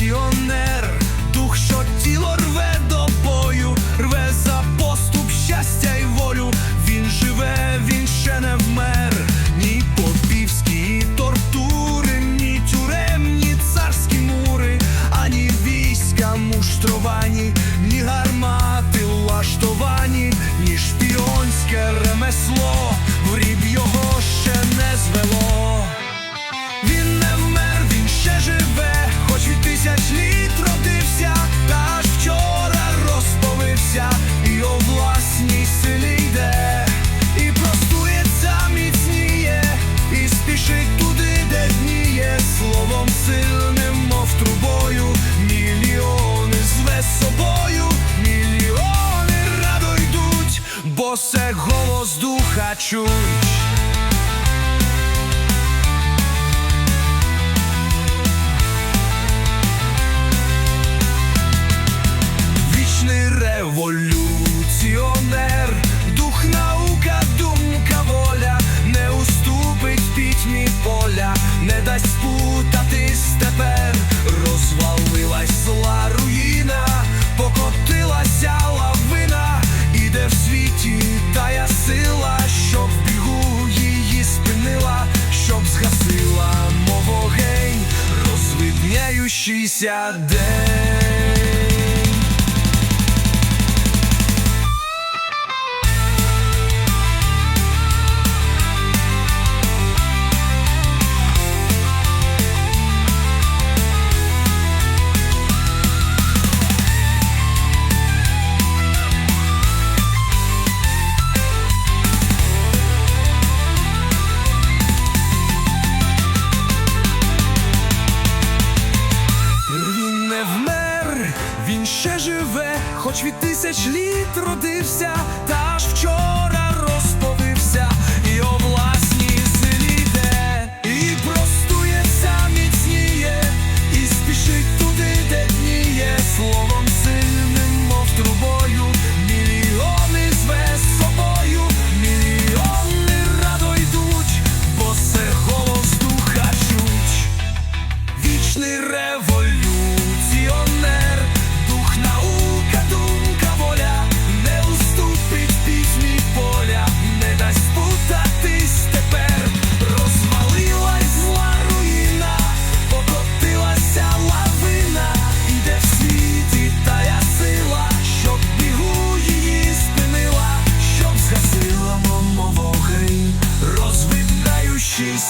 地をね Хочу. delícia dela. Він ще живе, хоч від тисяч літ родився, та ж вчора.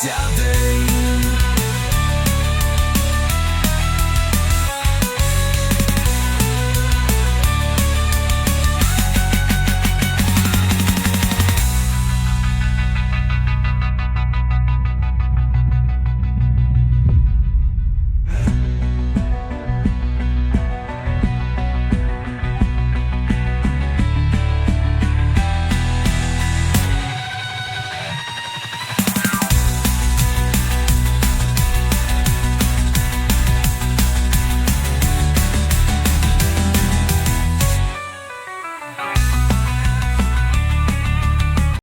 Yeah.